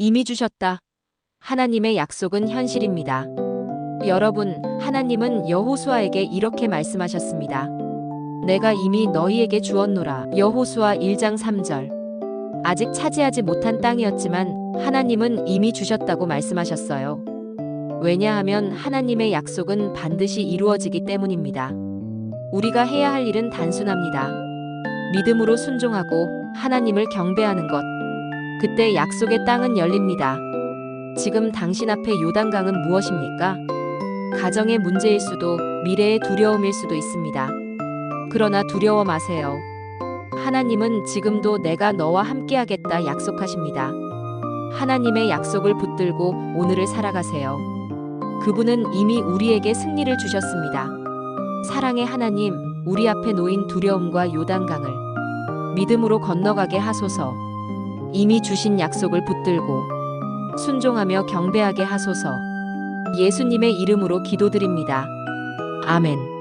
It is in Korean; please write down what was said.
이미 주셨다. 하나님의 약속은 현실입니다. 여러분, 하나님은 여호수아에게 이렇게 말씀하셨습니다. 내가 이미 너희에게 주었노라. 여호수아 1장 3절. 아직 차지하지 못한 땅이었지만 하나님은 이미 주셨다고 말씀하셨어요. 왜냐하면 하나님의 약속은 반드시 이루어지기 때문입니다. 우리가 해야 할 일은 단순합니다. 믿음으로 순종하고 하나님을 경배하는 것. 그때 약속의 땅은 열립니다. 지금 당신 앞에 요단강은 무엇입니까? 가정의 문제일 수도 미래의 두려움일 수도 있습니다. 그러나 두려워 마세요. 하나님은 지금도 내가 너와 함께하겠다 약속하십니다. 하나님의 약속을 붙들고 오늘을 살아가세요. 그분은 이미 우리에게 승리를 주셨습니다. 사랑의 하나님, 우리 앞에 놓인 두려움과 요단강을 믿음으로 건너가게 하소서. 이미 주신 약속을 붙들고 순종하며 경배하게 하소서. 예수님의 이름으로 기도드립니다. 아멘.